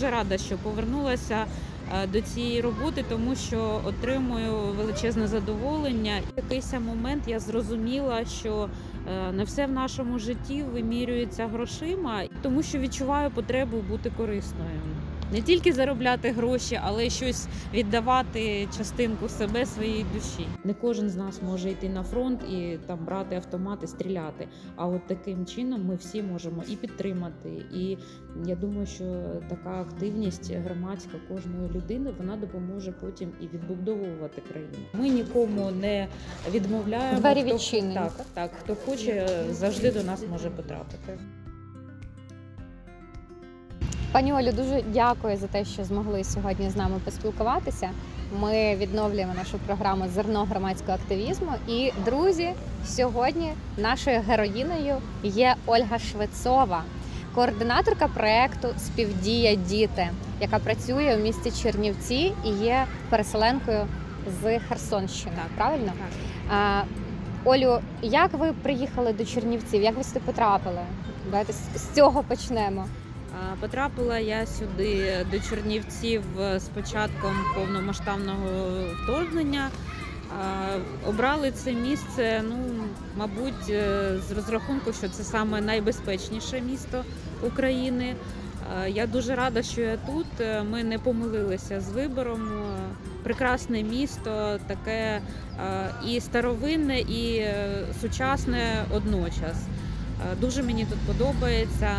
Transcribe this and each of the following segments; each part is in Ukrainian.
дуже рада, що повернулася е, до цієї роботи, тому що отримую величезне задоволення. В якийсь момент я зрозуміла, що е, не все в нашому житті вимірюється грошима, тому що відчуваю потребу бути корисною. Не тільки заробляти гроші, але щось віддавати частинку себе своєї душі. Не кожен з нас може йти на фронт і там брати автомат і стріляти. А от таким чином ми всі можемо і підтримати. І я думаю, що така активність громадська кожної людини вона допоможе потім і відбудовувати країну. Ми нікому не відмовляємо. Двері Хто- відчинені. Так, так. Хто хоче, завжди до нас може потрапити. Пані Олю, дуже дякую за те, що змогли сьогодні з нами поспілкуватися. Ми відновлюємо нашу програму Зерно громадського активізму. І друзі, сьогодні нашою героїною є Ольга Швецова, координаторка проекту Співдія діти, яка працює у місті Чернівці і є переселенкою з Херсонщини. Так. Правильно? Так. Олю, як ви приїхали до Чернівців? Як ви сюди потрапили? Давайте з цього почнемо. Потрапила я сюди до Чернівців з початком повномасштабного вторгнення. Обрали це місце, ну мабуть, е, з розрахунку, що це саме найбезпечніше місто України. Я дуже рада, що я тут. Е, Ми не помилилися з вибором. Е, Прекрасне місто, таке е, і старовинне, і е, сучасне одночас. Е, Дуже мені тут подобається.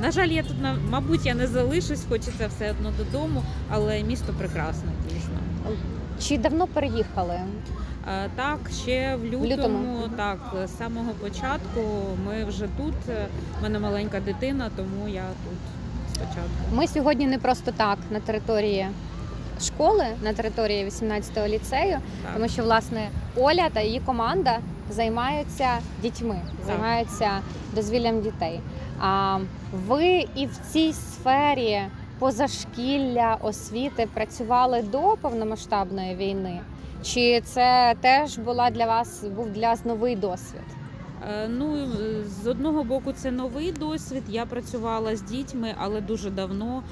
На жаль, я тут мабуть я не залишусь, хочеться все одно додому, але місто прекрасне, дійсно. Чи давно переїхали? Е, Так, ще в лютому, лютому? так, з самого початку ми вже тут. Е, У мене маленька дитина, тому я тут спочатку. Ми сьогодні не просто так на території школи, на території 18-го ліцею, Так. тому що власне Оля та її команда займаються дітьми, займаються дозвіллям дітей. А ви і в цій сфері позашкілля освіти працювали до повномасштабної війни? Чи це теж була для вас був для вас новий досвід? Е, Ну, е, з одного боку, це новий досвід. Я працювала з дітьми, але дуже давно.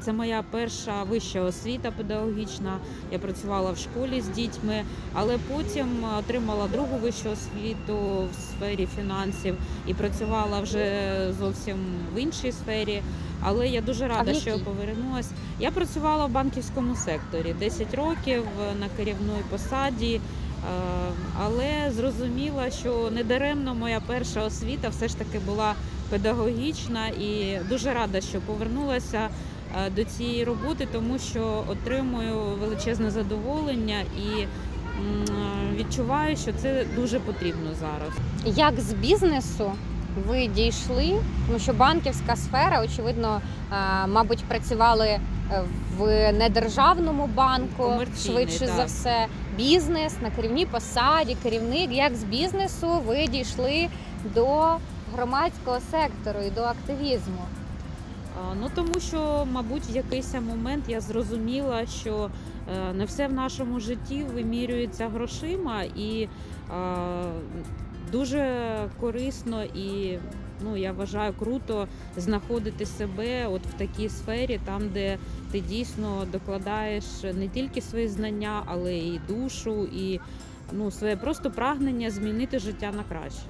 Це моя перша вища освіта педагогічна. Я працювала в школі з дітьми, але потім отримала другу вищу освіту в сфері фінансів і працювала вже зовсім в іншій сфері. Але я дуже рада, що я повернулася. Я працювала в банківському секторі 10 років на керівної посаді. Е, Але зрозуміла, що недаремно моя перша освіта все ж таки була педагогічна і дуже рада, що повернулася е, до цієї роботи, тому що отримую величезне задоволення і е, відчуваю, що це дуже потрібно зараз. Як з бізнесу ви дійшли? Тому що банківська сфера, очевидно, мабуть, працювали в недержавному банку, Комерційний, швидше так. за все. Бізнес на керівній посаді, керівник. Як з бізнесу ви дійшли до громадського сектору і до активізму? Ну тому що, мабуть, в якийсь момент я зрозуміла, що е, не все в нашому житті вимірюється грошима, і дуже корисно і ну я вважаю круто знаходити себе от в такій сфері, там де ти дійсно докладаєш не тільки свої знання, але і душу, і ну своє просто прагнення змінити життя на краще.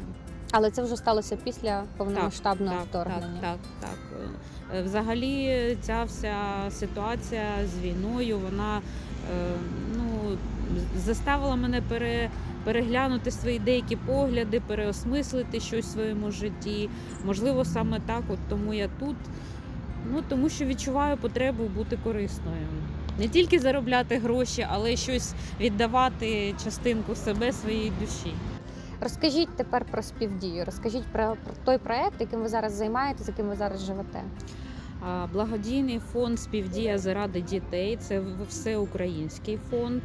Але це вже сталося після повномасштабного Так, вторгнення. Так, так, так. Е, Взагалі, ця вся ситуація з війною, вона е, ну, заставила мене пере, переглянути свої деякі погляди, переосмислити щось в своєму житті. Можливо, саме так, от тому я тут. Ну, тому що відчуваю потребу бути корисною. Не тільки заробляти гроші, але й щось віддавати частинку себе своєї душі. Розкажіть тепер про співдію. Розкажіть про, про той проект, яким ви зараз займаєтесь, яким ви зараз живете. Благодійний фонд Співдія заради дітей це всеукраїнський фонд.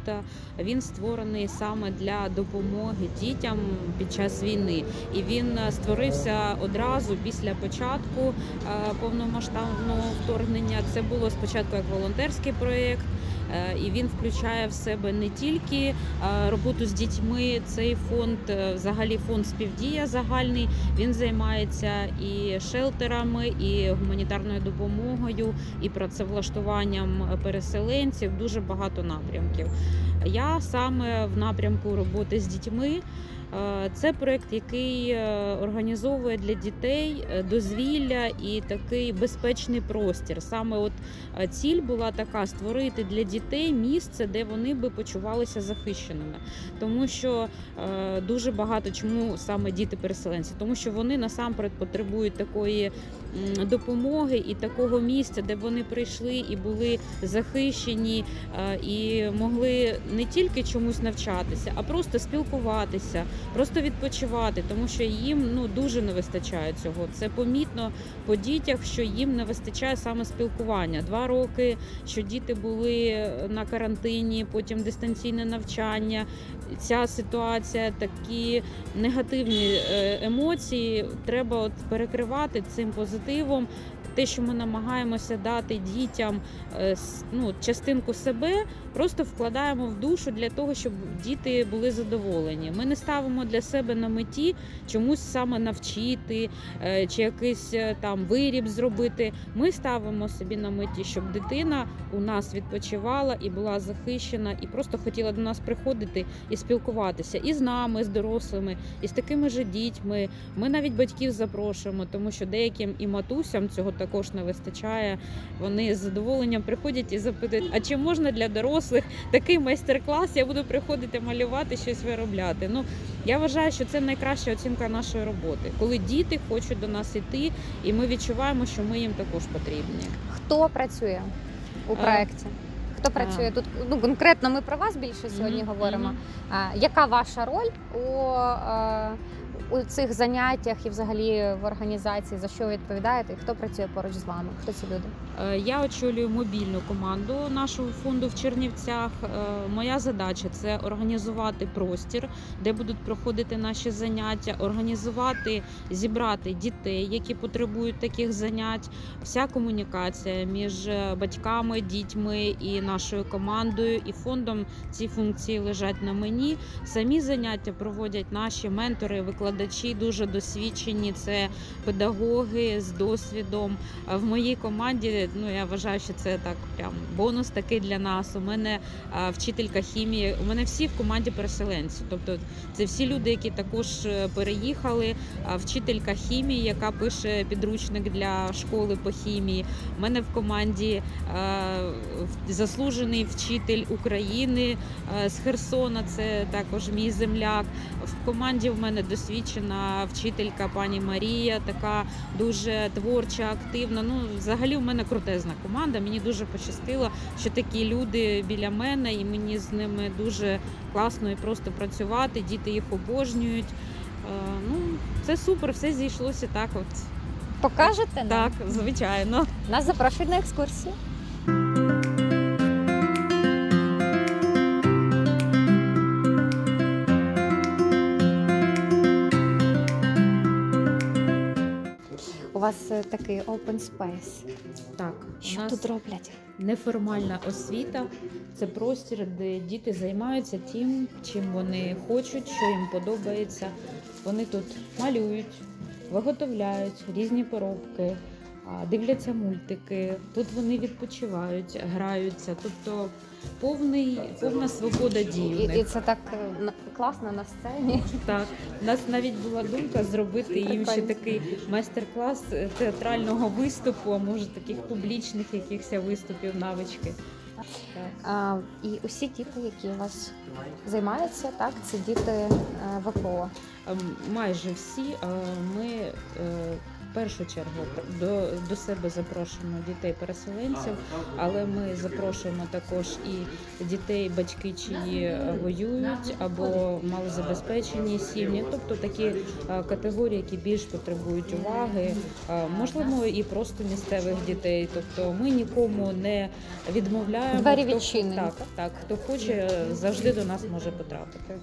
Він створений саме для допомоги дітям під час війни. І він е, створився одразу після початку е, повномасштабного вторгнення. Це було спочатку як волонтерський проєкт. Е, І він включає в себе не тільки е, роботу з дітьми. Цей фонд, е, взагалі фонд співдія загальний. Він займається і шелтерами, і гуманітарною допомогою допомогою і працевлаштуванням переселенців. Дуже багато напрямків. Я саме в напрямку роботи з дітьми. Е, Це проект, який е, організовує для дітей е, дозвілля і такий безпечний простір. Саме от ціль була така: створити для дітей місце, де вони би почувалися захищеними, тому що дуже багато чому саме діти-переселенці, тому що вони насамперед потребують такої допомоги і такого місця, де вони прийшли і були захищені, е, і могли не тільки чомусь навчатися, а просто спілкуватися, просто відпочивати, тому що їм ну дуже не вистачає цього. Це помітно по дітях, що їм не вистачає саме спілкування. Два роки, що діти були на карантині, потім дистанційне навчання. Ця ситуація, такі негативні е, емоції треба от перекривати цим позитивом. Те, що ми намагаємося дати дітям е, ну, частинку себе, просто вкладаємо в душу для того, щоб діти були задоволені. Ми не ставимо для себе на меті чомусь саме навчити е, чи якийсь е, там виріб зробити. Ми ставимо собі на меті, щоб дитина у нас відпочивала і була захищена, і просто хотіла до нас приходити і спілкуватися і з нами, з дорослими, і з такими же дітьми. Ми навіть батьків запрошуємо, тому що деяким і матусям цього також не вистачає. Вони з задоволенням приходять і запитують: а чи можна для дорослих такий майстер-клас? Я буду приходити малювати щось виробляти. Ну я вважаю, що це найкраща оцінка нашої роботи, коли діти хочуть до нас іти, і ми відчуваємо, що ми їм також потрібні. Хто працює у А, проєкті? Хто працює тут? Ну конкретно ми про вас більше сьогодні Мгм, говоримо. А, яка ваша роль у, е, у цих заняттях і взагалі в організації? За що ви відповідаєте? Хто працює поруч з вами? Хто ці люди? Е, Я очолюю мобільну команду нашого фонду в Чернівцях. Е, Моя задача це організувати простір, де будуть проходити наші заняття, організувати, зібрати дітей, які потребують таких занять. Вся комунікація між е, батьками, дітьми і нашою командою і фондом. Ці функції лежать на мені. Самі заняття проводять наші ментори, викладачі дуже досвідчені. Це педагоги з досвідом. В моїй команді ну я вважаю, що це так прям бонус такий для нас. У мене вчителька хімії. У мене всі в команді переселенці. Тобто це всі люди, які також е, переїхали. Вчителька хімії, яка пише підручник для школи по хімії. У мене в команді заслужений вчитель України з Херсона. Це також мій земляк. В команді в мене досвідчена вчителька пані Марія, така дуже творча, активна. Ну, взагалі, в мене крутезна команда. Мені дуже пощастило, що такі люди біля мене, і мені з ними дуже класно і просто працювати. Діти їх обожнюють. Е, Ну, це супер, все зійшлося так. От Покажете нам? так, звичайно. Нас запрошують на екскурсію. Вас е, такий open space. Так, Що нас тут роблять? неформальна освіта це простір, де діти займаються тим, чим вони хочуть, що їм подобається. Вони тут малюють, виготовляють різні поробки, дивляться мультики. Тут вони відпочивають, граються. Тобто повний, повна свобода дій. у І, них. і це так е, класно на сцені. Так, у нас навіть була думка зробити їм ще Прикольно. такий майстер-клас е, театрального виступу, а може таких публічних якихось виступів, навички. А, і усі діти, які у вас займаються, так, це діти е, ВПО. Ем, Майже всі е, ми е, в першу чергу до, до себе запрошуємо дітей-переселенців, але ми запрошуємо також і дітей, батьки, чиї е, воюють або малозабезпечені сім'ї, тобто такі е, категорії, які більш потребують уваги, е, можливо, і просто місцевих дітей. Тобто ми нікому не відмовляємо. Двері Хто- Так, так? так, хто хоче, завжди до нас може потрапити.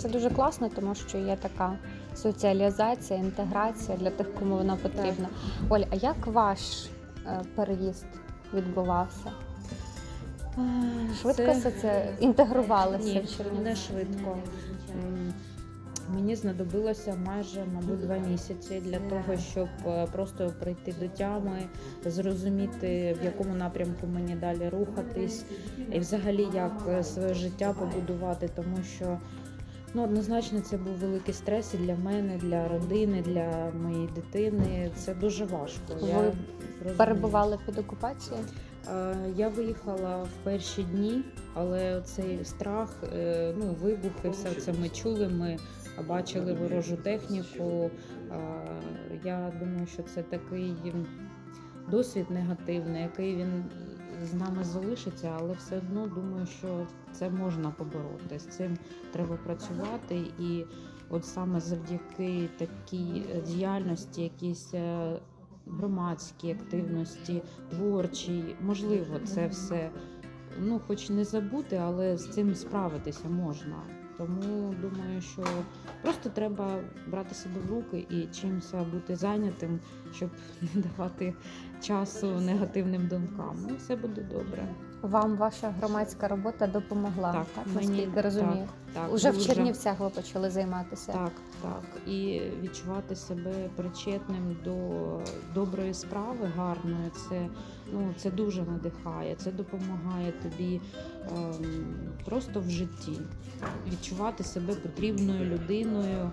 Це дуже класно, тому що є така соціалізація, інтеграція для тих, кому вона потрібна. Оль, а як ваш е, переїзд відбувався? Швидко Це- це інтегрувалося Ні, не швидко. Мені знадобилося майже, мабуть, два місяці для того, щоб е, просто прийти до тями, зрозуміти, в якому напрямку мені далі рухатись, і взагалі як е, своє життя побудувати, тому що ну, однозначно це був великий стрес і для мене, для родини, для моєї дитини. Це дуже важко. Ви розумію. Перебували під окупацією? Е, Я виїхала в перші дні, але цей страх, е, ну вибухи, все це ми чули. Ми бачили ворожу техніку. Е, Я думаю, що це такий досвід негативний, який він з нами залишиться, але все одно думаю, що це можна побороти. З цим треба працювати і. От саме завдяки такій е, діяльності, якісь громадській громадські активності, творчій, можливо, це все ну, хоч не забути, але з цим справитися можна. Тому думаю, що просто треба брати себе в руки і чимось бути зайнятим, щоб не давати часу негативним думкам. Ну, все буде добре. Вам ваша громадська робота допомогла, так, Так, наскільки розумію. Так, Уже в. Чернівцях ви почали займатися. Так, так. І відчувати себе причетним до доброї справи гарної, це, ну, це дуже надихає, це допомагає тобі ем, просто в житті. Відчувати себе потрібною людиною,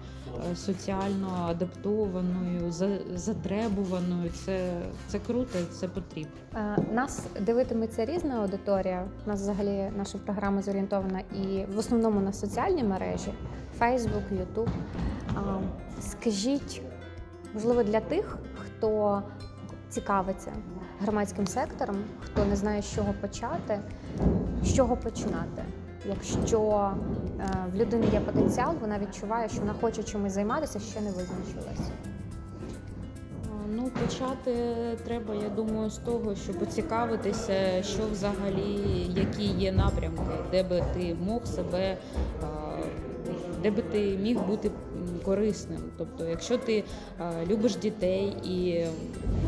е, соціально адаптованою, за- затребуваною. Це, це круто, це потрібно. Е, Нас дивитиметься різна аудиторія. У нас взагалі наша програма зорієнтована і в основному на соціальні мережі: Facebook, YouTube. Скажіть, можливо, для тих, хто цікавиться громадським сектором, хто не знає, з чого почати, з чого починати. Якщо е, в людини є потенціал, вона відчуває, що вона хоче чимось займатися, ще не визначилася. Ну, почати треба, я думаю, з того, щоб поцікавитися, що взагалі, які є напрямки, де би ти мог себе, де би ти міг бути корисним. Тобто, якщо ти любиш дітей і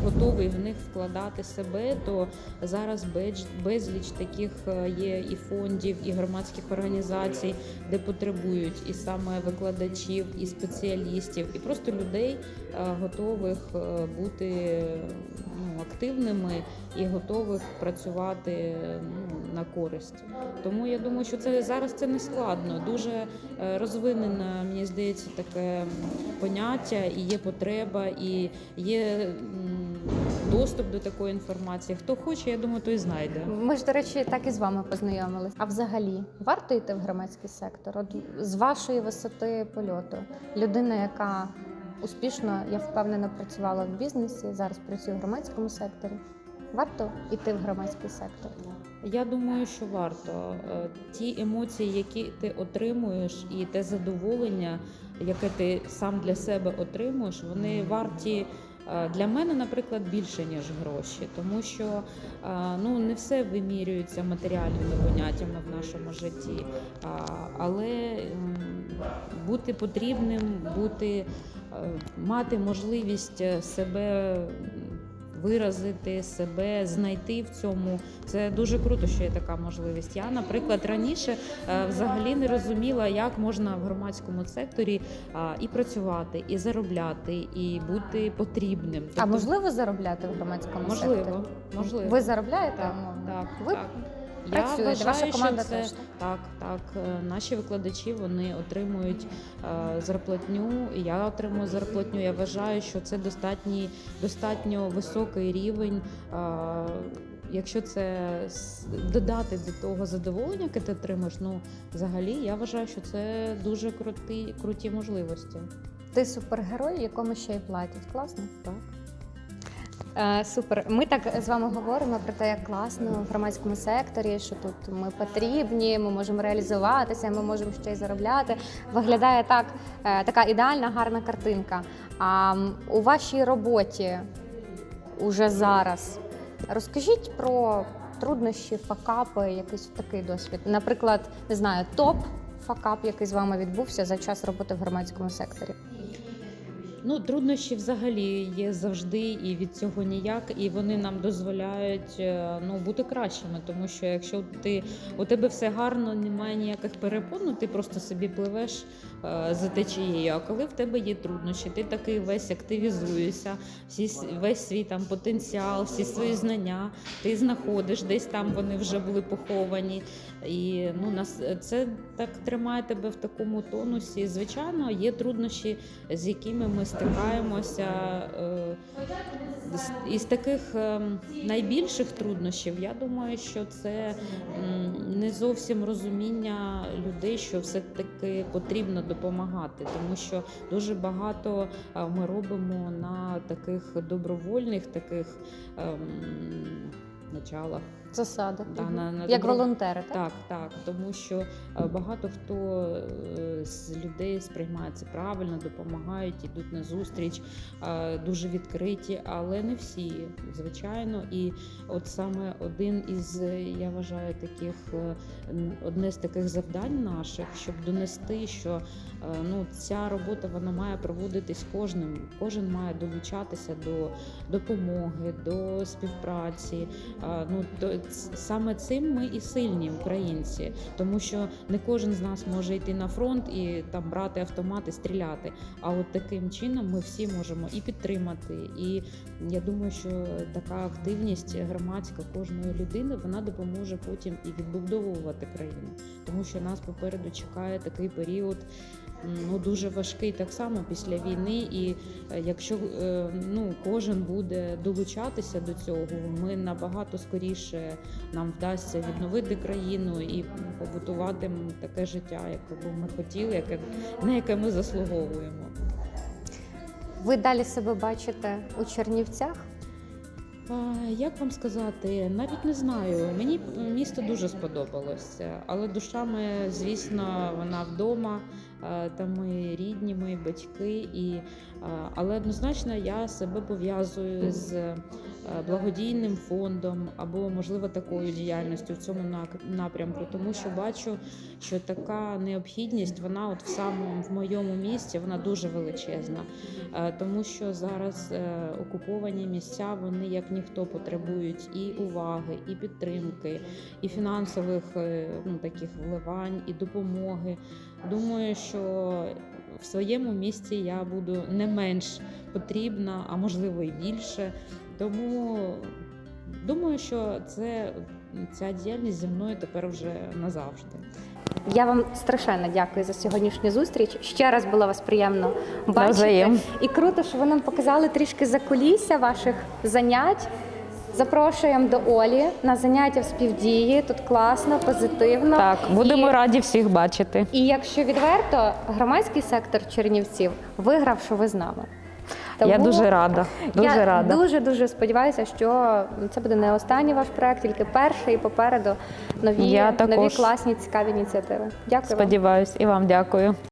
готовий в них вкладати себе, то зараз безліч, таких е, є і фондів, і громадських організацій, де потребують і саме викладачів, і спеціалістів, і просто людей, е, готових е, бути ну, активними і готових працювати ну, на користь. Тому я думаю, що це зараз це не складно. Дуже е, розвинене, мені здається, таке поняття, і є потреба, і є доступ до такої інформації. Хто хоче, я думаю, той знайде. Ми ж, до речі, так і з вами познайомились. А взагалі, варто йти в громадський сектор? От з вашої висоти польоту, людина, яка успішно, я впевнена, працювала в бізнесі, зараз працює в громадському секторі. Варто йти в громадський сектор. Я думаю, що варто Е, ті емоції, які ти отримуєш, і те задоволення, яке ти сам для себе отримуєш, вони варті. е, Для мене, наприклад, більше ніж гроші, тому що е, ну не все вимірюється матеріальними поняттями в нашому житті, але бути потрібним, бути мати можливість себе виразити, себе знайти в цьому. Це дуже круто, що є така можливість. Я, наприклад, раніше е, взагалі не розуміла, як можна в громадському секторі і працювати, і заробляти, і бути потрібним. А Тобто, можливо заробляти в громадському секторі? можливо, можливо. Ви заробляєте? так, так, Ви так. Працюєте, ваша вважаю, що команда це- теж. так? так. Е, Наші викладачі вони отримують е, зарплатню. і Я отримую зарплатню. Я вважаю, що це достатній, достатньо високий рівень. Е, Якщо це додати до того задоволення, яке ти отримаєш, ну взагалі я вважаю, що це дуже круті, круті можливості. Ти супергерой, якому ще й платять. Класно? Так. Е, супер. Ми так з вами говоримо про те, як класно в громадському секторі, що тут ми потрібні, ми можемо реалізуватися, ми можемо ще й заробляти. Виглядає так, е, така ідеальна, гарна картинка. А у вашій роботі уже зараз розкажіть про труднощі, факапи, якийсь такий досвід. Наприклад, не знаю, топ факап, який з вами відбувся за час роботи в громадському секторі. Ну, труднощі взагалі є завжди, і від цього ніяк, і вони нам дозволяють е, ну, бути кращими. Тому що якщо ти у тебе все гарно, немає ніяких перепон, ну, ти просто собі пливеш за течією. А коли в тебе є труднощі, ти такий весь активізуєшся, всі весь свій там потенціал, всі свої знання, ти знаходиш, десь там вони вже були поховані. І ну, нас це так тримає тебе в такому тонусі. Звичайно, є труднощі, з якими ми стикаємося. Е, із таких ем, найбільших труднощів, я думаю, що це не зовсім розуміння людей, що все-таки потрібно допомагати, тому що дуже багато е, ми робимо на таких добровольних таких ем, началах. Засади. Да, на, на Як добро- волонтери, так? так, так, тому що е, багато хто е, з людей сприймає це правильно, допомагають, ідуть на зустріч, е, дуже відкриті, але не всі, звичайно. І от саме один із, я вважаю, таких одне з таких завдань наших, щоб донести, що ну, ця робота вона має проводитись кожним. Кожен має долучатися до допомоги, до співпраці. Ну то саме цим ми і сильні українці, тому що не кожен з нас може йти на фронт і там брати автомат і стріляти. А от таким чином ми всі можемо і підтримати. І я думаю, що така активність громадська кожної людини вона допоможе потім і відбудовувати країну, тому що нас попереду чекає такий період. Ну, дуже важкий так само після війни, і е, якщо е, ну кожен буде долучатися до цього, ми набагато скоріше нам вдасться відновити країну і побутувати таке життя, яке б ми хотіли, яке на яке ми заслуговуємо. Ви далі себе бачите у Чернівцях? Як вам сказати, навіть не знаю. Мені місто дуже сподобалося, але душа моя, звісно, вона вдома. Е, Там мої рідні, мої батьки, і е, але однозначно я себе пов'язую з благодійним фондом або можливо такою діяльністю в цьому напрямку, тому що бачу, що така необхідність, вона от в самому в моєму місті, вона дуже величезна. Е, тому що зараз е, окуповані місця вони як ніхто потребують і уваги, і підтримки, і фінансових е, ну, таких вливань, і допомоги. Думаю, що в своєму місті я буду не менш потрібна, а можливо і більше. Тому думаю, що це ця діяльність зі мною тепер вже назавжди. Я вам страшенно дякую за сьогоднішню зустріч. Ще раз було вас приємно бачити. Навзаєм. І круто, що ви нам показали трішки закулісся ваших занять. Запрошуємо до Олі на заняття в співдії. Тут класно, позитивно. Так, будемо І- раді всіх бачити. І якщо відверто, громадський сектор Чернівців виграв, що ви з нами. Я дуже рада. Дуже я рада. дуже дуже сподіваюся, що це буде не останній ваш проект, тільки перший і попереду нові, Я нові класні цікаві ініціативи. Дякую. вам. Сподіваюсь, і вам дякую.